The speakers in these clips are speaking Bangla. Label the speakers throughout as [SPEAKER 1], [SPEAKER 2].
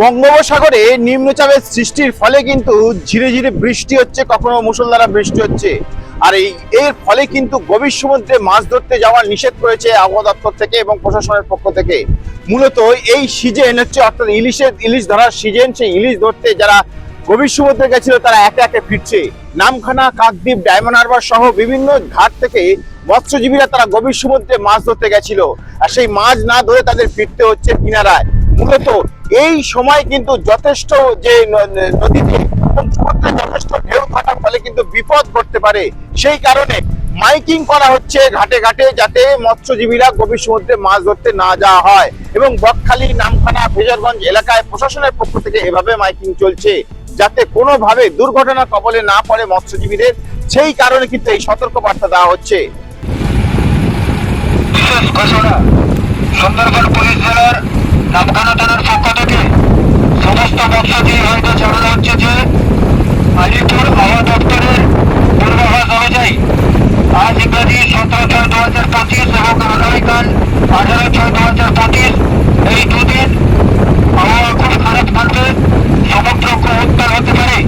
[SPEAKER 1] বঙ্গোপসাগরে নিম্নচাপের সৃষ্টির ফলে কিন্তু ধীরে ধীরে বৃষ্টি হচ্ছে, কখনো মুষলধারা বৃষ্টি হচ্ছে। আর এই, এর ফলে কিন্তু গভীর সমুদ্রে মাছ ধরতে যাওয়া নিষেধ করেছে আবহাওয়া দপ্তর থেকে এবং প্রশাসনের পক্ষ থেকে। মূলত এই সিজন হচ্ছে, অর্থাৎ ইলিশের ইলিশ ধরার সিজন, সেই ইলিশ ধরতে যারা গভীর সমুদ্রে গেছিল, তারা একে একে ফিরছে। নামখানা, কাকদ্বীপ, ডায়মন্ড হারবার সহ বিভিন্ন ঘাট থেকে মৎস্যজীবীরা তারা গভীর সমুদ্রে মাছ ধরতে গেছিল। আর সেই মাছ না ধরে তাদের ফিরতে হচ্ছে কিনারায়। মূলত এই সময় কিন্তু যথেষ্ট যে নদীতে যথেষ্ট ঢেউ থাকার ফলে কিন্তু বিপদ ঘটতে পারে। সেই কারণে মাইকিং করা হচ্ছে ঘাটে ঘাটে যাতে মৎস্যজীবীরা গভীর সমুদ্রে মাছ ধরতে না যাওয়া হয় এবং বকখালি, নামখানা, ফেজারগঞ্জ এলাকায় প্রশাসনের পক্ষ থেকে এভাবে মাইকিং চলছে যাতে কোনোভাবে দুর্ঘটনার কবলে না পড়ে মৎস্যজীবীদের। সেই কারণে কিন্তু এই সতর্ক বার্তা দেওয়া হচ্ছে।
[SPEAKER 2] বিশেষ ঘোষণা সুন্দরবন পুলিশ জেলার নামখানা থানার পক্ষ থেকে সমস্ত মৎস্যজীবী হয়তো জানানো হচ্ছে যে আলিপুর আবহাওয়া দপ্তরের পূর্বাভাস অনুযায়ী আজ ইংরাজি সতেরো ছয় দু হাজার পঁচিশ এবং আগামীকাল আঠারো ছয় দু হাজার পঁচিশ এই দুদিন আবহাওয়া খুব খারাপ থাকবে সমুদ্র খুব উত্তাল হতে পারে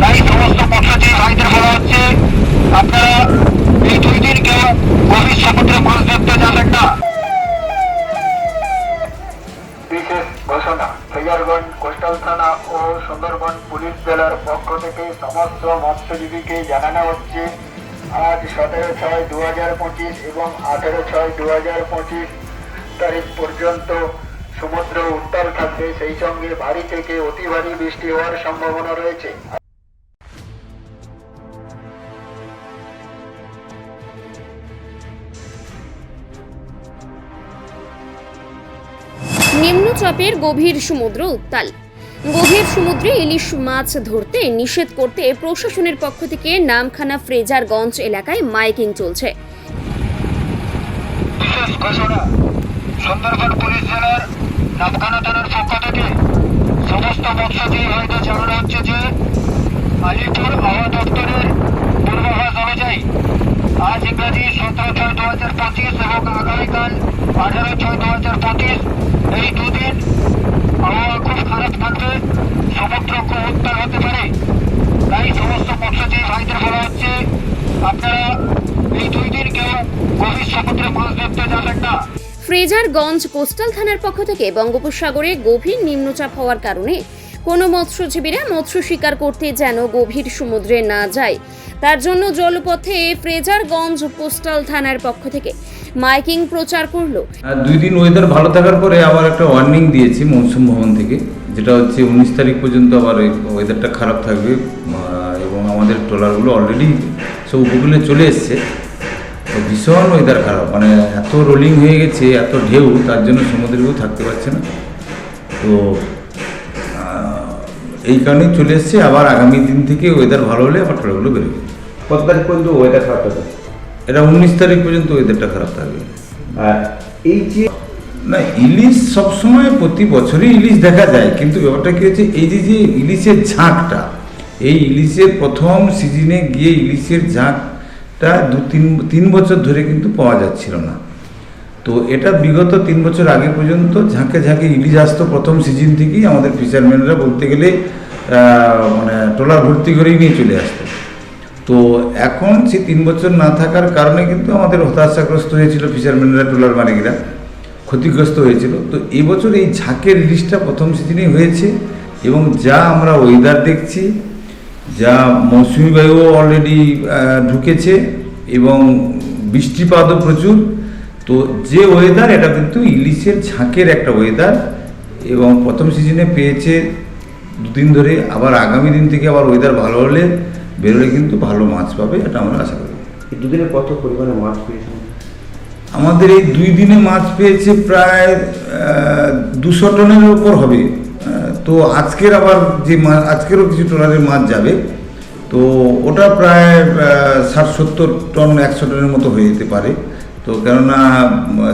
[SPEAKER 2] তাই সমস্ত মৎস্যজীবী ভাইদের বলা হচ্ছে আপনারা এই দুই দিন কেউ গভীর সমুদ্রে মাছ ধরতে যাবেন না বিশেষ ঘোষণা ফেজারগঞ্জ কোস্টাল থানা ও সুন্দরবন পুলিশ জেলার পক্ষ থেকে সমস্ত মৎস্যজীবীকে জানানো হচ্ছে, আজ সতেরো ছয় দু হাজার পঁচিশ এবং আঠেরো ছয় দু হাজার পঁচিশ তারিখ পর্যন্ত সমুদ্র উত্তাল থাকবে। সেই সঙ্গে ভারী থেকে অতি ভারী বৃষ্টি হওয়ার সম্ভাবনা রয়েছে।
[SPEAKER 3] নিম্নচাপের গভীর সমুদ্র উত্তাল। গভীর সমুদ্রে ইলিশ মাছ ধরতে নিষেধ করতে প্রশাসনের পক্ষ থেকে নামখানা ফ্রেজারগঞ্জ এলাকায় মাইকিং চলছে।
[SPEAKER 2] আজ ইংরাজি সতেরো ছয় দু হাজার পঁচিশ এবং আগামীকাল আঠারো ছয় দু হাজার পঁচিশ, এই দুদিন আবহাওয়া খুব খারাপ থাকবে সমুদ্র খুব উত্তাল হতে পারে তাই সমস্ত মৎস্যজীবী ভাইদের বলা হচ্ছে আপনারা এই দুই দিন কেউ গভীর সমুদ্রে মাছ ধরতে যাবেন না
[SPEAKER 3] ফ্রেজারগঞ্জ কোস্টাল থানার পক্ষ থেকে বঙ্গোপসাগরে গভীর নিম্নচাপ হওয়ার কারণে কোনো মৎস্যজীবীরা মৎস্য শিকার করতে যেন গভীর সমুদ্রে না যায়। তার জন্য জলপথে ফ্রেজারগঞ্জ কোস্টাল থানার পক্ষ থেকে মাইকিং প্রচার করল।
[SPEAKER 4] দুই দিন ওয়েদার ভালো থাকার পরে আবার একটা ওয়ার্নিং দিয়েছি মৌসুম ভবন থেকে, যেটা হচ্ছে উনিশ তারিখ পর্যন্ত আবার ওয়েদারটা খারাপ থাকবে এবং আমাদের ট্রলারগুলো অলরেডি সব উপকূলে চলে এসছে। ভীষণ ওয়েদার খারাপ। মানে এত রোলিং হয়ে গেছে এত ঢেউ তার জন্য সমুদ্রে কেউ থাকতে পারছে না। তো এই কারণেই চলে এসছে। আবার আগামী দিন থেকে ওয়েদার ভালো হলে আবার ট্রলারগুলো বেরোবে।
[SPEAKER 5] কত তারিখ পর্যন্ত ওয়েদার খারাপ থাকবে
[SPEAKER 4] এটা উনিশ তারিখ পর্যন্ত ওয়েদারটা খারাপ থাকবে
[SPEAKER 5] আর এই যে
[SPEAKER 4] না ইলিশ সবসময় প্রতি বছরই ইলিশ দেখা যায় কিন্তু ব্যাপারটা কি হচ্ছে এই যে যে ইলিশের ঝাঁকটা এই ইলিশের প্রথম সিজনে গিয়ে ইলিশের ঝাঁকটা দু তিন তিন বছর ধরে কিন্তু পাওয়া যাচ্ছিল না। তো এটা বিগত তিন বছর আগে পর্যন্ত ঝাঁকে ঝাঁকে ইলিশ আসতো প্রথম সিজন থেকেই আমাদের ফিশারম্যানরা বলতে গেলে মানে ট্রলার ভর্তি করেই নিয়ে চলে আসতো। তো এখন সেই তিন বছর না থাকার কারণে কিন্তু আমাদের হতাশাগ্রস্ত হয়েছিল ফিশারম্যানরা ট্রলার মালিকরা, ক্ষতিগ্রস্ত হয়েছিল। তো এবছর এই ঝাঁকের ইলিশটা প্রথম সিজনেই হয়েছে এবং যা আমরা ওয়েদার দেখছি যা মৌসুমি বায়ুও অলরেডি ঢুকেছে এবং বৃষ্টিপাতও প্রচুর। তো যে ওয়েদার এটা কিন্তু ইলিশের ঝাঁকের একটা ওয়েদার এবং প্রথম সিজনে পেয়েছে দুদিন ধরে। আবার আগামী দিন থেকে আবার ওয়েদার ভালো হলে বেরোলে কিন্তু ভালো মাছ পাবে এটা আমরা আশা করি।
[SPEAKER 5] এই দুদিনে কত পরিমাণে মাছ পেয়েছেন?
[SPEAKER 4] আমাদের এই দুই দিনে মাছ পেয়েছে প্রায় দুশো টনের উপর হবে। তো আজকের আবার যে মাছ আজকেরও কিছু টনারের মাছ যাবে। তো ওটা প্রায় ষাট সত্তর টন একশো টনের মতো হয়ে যেতে পারে। তো কেননা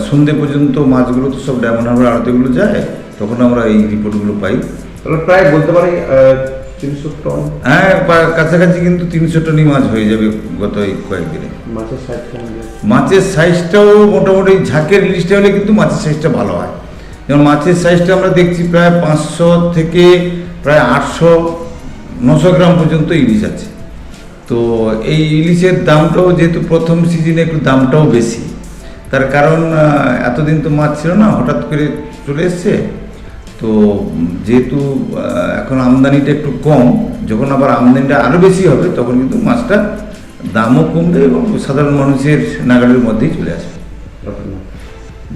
[SPEAKER 4] সন্ধে পর্যন্ত মাছগুলো তো সব ডায়মন্ড হারবার আড়তেগুলো যায় তখন আমরা এই রিপোর্টগুলো পাই।
[SPEAKER 5] প্রায় বলতে পারি তিনশো টন?
[SPEAKER 4] হ্যাঁ কাছাকাছি কিন্তু তিনশো টনই মাছ হয়ে যাবে গত এই কয়েকদিনে।
[SPEAKER 5] মাছের সাইজ কেমন? যায়?
[SPEAKER 4] মাছের সাইজটাও মোটামুটি ঝাঁকের ইলিশটা হলে কিন্তু মাছের সাইজটা ভালো হয়। যেমন মাছের সাইজটা আমরা দেখছি প্রায় পাঁচশো থেকে প্রায় আটশো, নশো গ্রাম পর্যন্ত ইলিশ আছে তো এই ইলিশের দামটাও যেহেতু প্রথম সিজনে একটু দামটাও বেশি, তার কারণ এতদিন তো মাছ ছিল না, হঠাৎ করে চলে এসছে তো যেহেতু এখন আমদানিটা একটু কম, যখন আবার আমদানিটা আরও বেশি হবে, তখন কিন্তু মাছটা দামও কমবে এবং সাধারণ মানুষের নাগালের মধ্যেই চলে আসবে?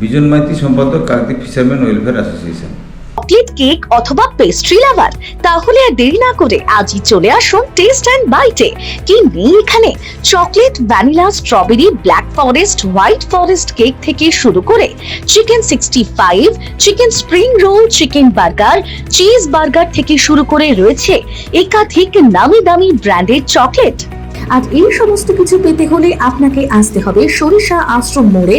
[SPEAKER 4] বিজন মাইতি সম্পাদক Kakdwip fisherman welfare association.
[SPEAKER 6] Chocolate cake অথবা পেস্ট্রি লাভার তাহলে আর দেরি না করে আজই চলে আসুন টেস্ট অ্যান্ড বাইটে কি নেই এখানে? Chocolate vanilla strawberry black forest white forest cake থেকে শুরু করে chicken sixty five chicken spring roll chicken burger cheese burger থেকে শুরু করে রয়েছে একাধিক নামি দামি ব্র্যান্ডের চকলেট।
[SPEAKER 7] আর এই সমস্ত কিছু পেতে হলে আপনাকে আসতে হবে সরিষা আশ্রম মোড়ে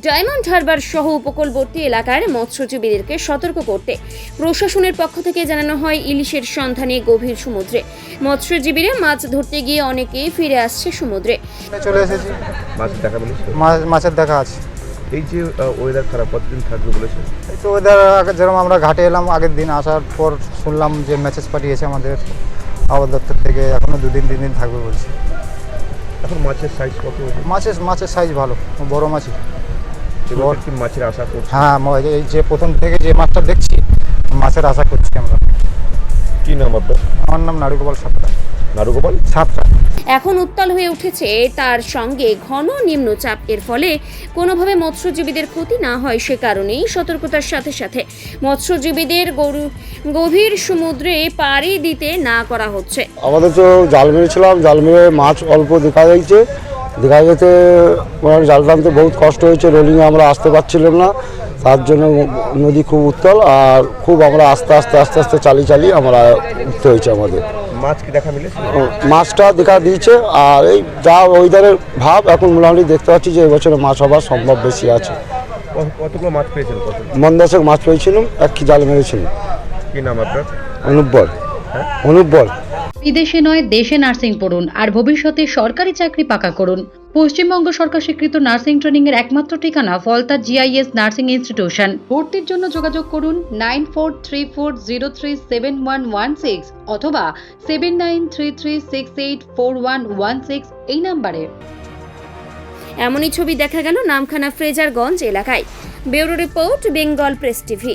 [SPEAKER 3] Diamond Harbour সহ উপকূলবর্তী এলাকার মৎস্যজীবীদেরকে সতর্ক করতে প্রশাসনের পক্ষ থেকে জানানো হয় ইলিশের সন্ধানে গভীর সমুদ্রে। মৎস্যজীবীরা মাছ ধরতে গিয়ে অনেকেই ফিরে আসছে সমুদ্রে।
[SPEAKER 8] চলে এসেছি।
[SPEAKER 5] মাছ দেখা বলেছে?
[SPEAKER 8] মাছ মাছের দেখা আছে।
[SPEAKER 5] এই যে ওয়েদার খারাপ কতদিন থাকবে বলেছে?
[SPEAKER 8] এই তো ওদের আগে যেরকম আমরা ঘাটে এলাম আগের দিন আসার পর শুনলাম যে মেসেজ পাঠিয়েছে আমাদের আবহাওয়া দপ্তর থেকে এখনও দুদিন তিন দিন থাকবে বলছে।
[SPEAKER 5] এখন মাছের সাইজ কত?
[SPEAKER 8] মাছের মাছের সাইজ ভালো বড় মাছই।
[SPEAKER 5] এবার কি মাছের আশা করছে।
[SPEAKER 8] হ্যাঁ এই যে প্রথম থেকে যে মাছটা দেখছি মাছের আশা করছি আমরা।
[SPEAKER 5] কি নাম আপনার?
[SPEAKER 8] আমার নাম নারুগোপাল সাঁতরা।
[SPEAKER 5] নারুগোপাল?
[SPEAKER 8] সাঁতরা।
[SPEAKER 3] এখন উত্তাল হয়ে উঠেছে তার সঙ্গে ঘন নিম্নচাপ। এর ফলে কোনোভাবে মৎস্যজীবীদের ক্ষতি না হয় সে কারণেই সতর্কতার সাথে সাথে মৎস্যজীবীদের গরু গভীর সমুদ্রে পাড়ি দিতে না করা হচ্ছে।
[SPEAKER 9] আমাদের তো জাল মেরেছিলাম জাল মেরে মাছ অল্প দেখা যাচ্ছে দেখা যেতে মানে জাল টানতে বহুত কষ্ট হয়েছে রোলিংয়ে আমরা আসতে পারছিলাম না। তার জন্য নদী খুব উত্তাল আর খুব আমরা আস্তে আস্তে আস্তে আস্তে চালিয়ে চালিয়ে আমরা উঠতে হয়েছে আমাদের।
[SPEAKER 5] মাছ কি দেখা মিলেছে
[SPEAKER 9] মাছটা দেখা দিয়েছে আর এই যা ওয়েদারের ভাব এখন মোটামুটি দেখতে পাচ্ছি যে এবছরে মাছ হবার সম্ভব বেশি আছে।
[SPEAKER 5] কত- কতগুলো মাছ কত
[SPEAKER 9] মন্দাসেক মাছ পেয়েছিলাম এক কি জাল মেরেছিলাম
[SPEAKER 5] কি নাম আপনার?
[SPEAKER 9] অনুব্বর। অনুব্বর।
[SPEAKER 10] বিদেশে নয় দেশে নার্সিং পড়ুন আর ভবিষ্যতে সরকারি চাকরি পাকা করুন। পশ্চিমবঙ্গ সরকার স্বীকৃত নার্সিং ট্রেনিং এর একমাত্র ঠিকানা ফলতা জিআইএস নার্সিং ইনস্টিটিউশন। ভর্তির জন্য যোগাযোগ করুন nine four three four zero three seven one one six অথবা seven nine three three six eight four one one six এই নাম্বারে।
[SPEAKER 3] এমনই ছবি দেখা গেল নামখানা ফ্রেজারগঞ্জ এলাকায়। Bureau report Bengal press TV.